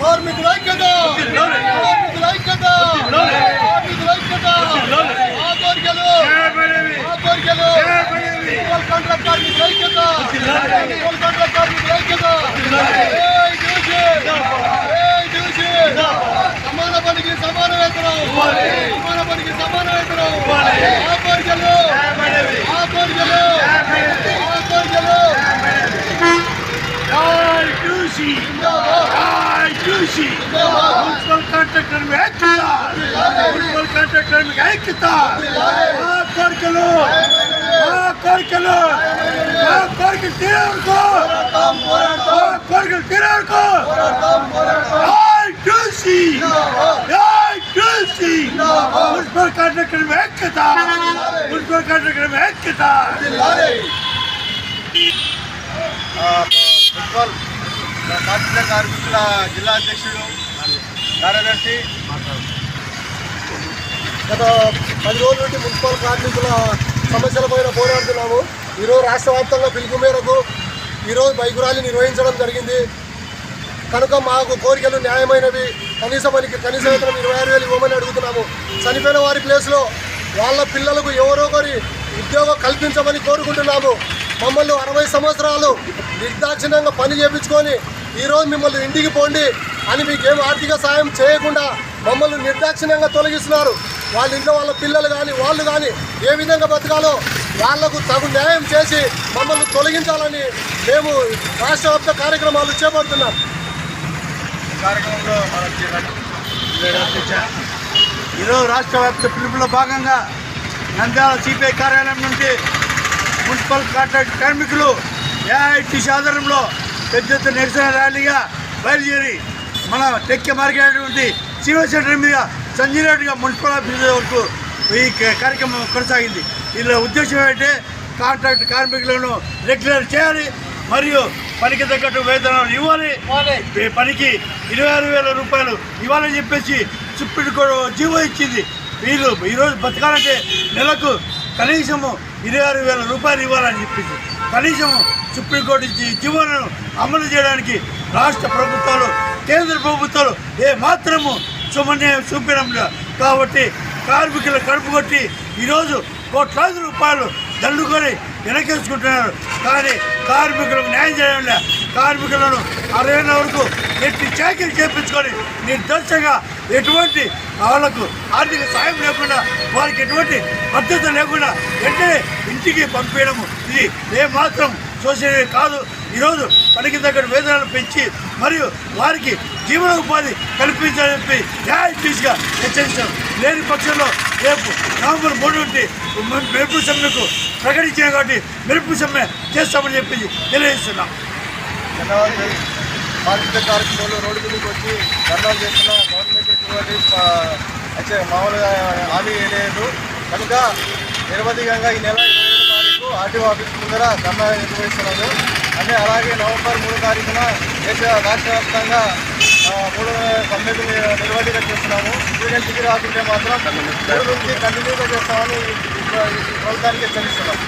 కార్మికుల ఐక్యత! కార్మికుల ఐక్యత! కార్మికుల ఐక్యత! ఆ కోరికలు ఆ కోరికలు కాంట్రాక్ట్ కార్మికుల ఐక్యత! కాంట్రాక్ట్ కార్మికుల ఐక్యత సమాన పనికి సమాన వేతనం! సమాన పనికి సమాన వేతనం! ఆ కోరికలు ఆ కోరికలు ఆ కోరికలు మున్సిపల్ కాంట్రాక్టర్ మున్సిపల్ కాంట్రాక్టర్ ఐక్యత ఆ కోరికలు ఆ కోరికలు ఆ కోరికలు తీరేవరకు ఆ కోరికలు తీరేవరకు చూసి చూసి మున్సిపల్ కాంట్రాక్టర్ ఐక్యత మున్సిపల్ కాంట్రాక్టర్ ఐక్యత మున్సిపల్ కార్మిక కార్మికుల జిల్లా అధ్యక్షుడు కార్యదర్శి. గత పది రోజుల నుండి మున్సిపల్ కార్మికుల సమస్యల పైన పోరాడుతున్నాము. ఈరోజు రాష్ట్ర వ్యాప్తంగా పిలుపు మేరకు ఈరోజు బైకు ర్యాలీ నిర్వహించడం జరిగింది. కనుక మాకు కోరికలు న్యాయమైనవి. కనీస పనికి కనీస వేతనం ఇరవై ఆరు వేలు ఇవ్వమని అడుగుతున్నాము. చనిపోయిన వారి ప్లేస్లో వాళ్ళ పిల్లలకు ఎవరో ఒకరి ఉద్యోగం కల్పించమని కోరుకుంటున్నాము. మమ్మల్ని అరవై సంవత్సరాలు నిర్దాక్షిణ్యంగా పని చేయించుకొని ఈరోజు మిమ్మల్ని ఇంటికి పోండి అని మీకేం ఆర్థిక సాయం చేయకుండా మమ్మల్ని నిర్దాక్షిణ్యంగా తొలగిస్తున్నారు. వాళ్ళ ఇంట్లో వాళ్ళ పిల్లలు కానీ వాళ్ళు కానీ ఏ విధంగా బతకాలో వాళ్ళకు తగు న్యాయం చేసి మమ్మల్ని తొలగించాలని మేము రాష్ట్ర వ్యాప్త కార్యక్రమాలు చేపడుతున్నాం. కార్యక్రమంలో ఈరోజు రాష్ట్ర వ్యాప్త పిలుపులో భాగంగా నంద్యాల సిపిఐ కార్యాలయం నుండి మున్సిపల్ కాంట్రాక్ట్ కార్మికులు ఏఐటీసీ ఆధ్వర్యంలో పెద్ద ఎత్తున నిరసన ర్యాలీగా బయలుదేరి మన టెక్కే మార్కెట్ నుండి సివిల్ సెంటర్ మీద సంజీరెడ్డిగా మున్సిపల్ ఆఫీస్ వరకు ఈ కార్యక్రమం కొనసాగింది. దీనిలో ఉద్దేశం ఏంటంటే కాంట్రాక్ట్ కార్మికులను రెగ్యులర్ చేయాలి మరియు పనికి తగ్గట్టు వేతనాలు ఇవ్వాలి. ఈ పనికి ఇరవై ఆరు వేల రూపాయలు ఇవ్వాలని చెప్పేసి సుప్రీంకోర్టు జీవో ఇచ్చింది. వీళ్ళు ఈరోజు బతకాలంటే నెలకు కనీసము ఇరవై ఆరు వేల రూపాయలు ఇవ్వాలని చెప్పింది కనీసము సుప్రీంకోర్టు ఇచ్చి జీవోలను అమలు చేయడానికి రాష్ట్ర ప్రభుత్వాలు కేంద్ర ప్రభుత్వాలు ఏ మాత్రము సుమన్యం చూపడం లేదు. కాబట్టి కార్మికుల కడుపు కొట్టి ఈరోజు కోట్లాది రూపాయలు దండుకొని వెనకేసుకుంటున్నారు. కానీ కార్మికులకు న్యాయం చేయడం లే. కార్మికులను అరవై వరకు ఎట్టి చాకరీ చేపించుకొని నిర్దర్శంగా ఎటువంటి వాళ్ళకు ఆర్థిక సాయం లేకుండా వారికి ఎటువంటి భద్రత లేకుండా వెంటనే ఇంటికి పంపించడము ఇది ఏమాత్రం సోషల్ కాదు. ఈరోజు పనికి తగ్గ వేతనాలు పెంచి మరియు వారికి జీవన ఉపాధి కల్పించాలని చెప్పి న్యాయటీస్గా హెచ్చరించారు. లేని పక్షంలో రేపు నవంబర్ మూడు నుండి మెరుపు సమ్మెకు ప్రకటించాం కాబట్టి మెరుపు సమ్మె చేస్తామని చెప్పి తెలియజేస్తున్నాం. ధన్యవాదాలు. కార్మిక రోడ్డు మీదకి వచ్చి ధర్నాలు చేస్తున్న గవర్నమెంట్ ఎటువంటి అయితే మామూలుగా హామీ లేదు. కనుక నిరవధికంగా ఈ నెల ఇరవై ఏడు తారీఖు ఆర్టీఓ ఆఫీస్ ముందర ధర్నా నిర్వహిస్తున్నాము అంటే అలాగే నవంబర్ మూడో తారీఖున దేశ రాష్ట్ర వ్యాప్తంగా మూడు సమ్మెకు నిర్వధిగా చేస్తున్నాము. యూనియన్ డిగ్రీ ఆఫీసే మాత్రం మూడు నుంచి కంటిన్యూగా చేస్తామని ప్రభుత్వానికి హెచ్చరిస్తున్నాం.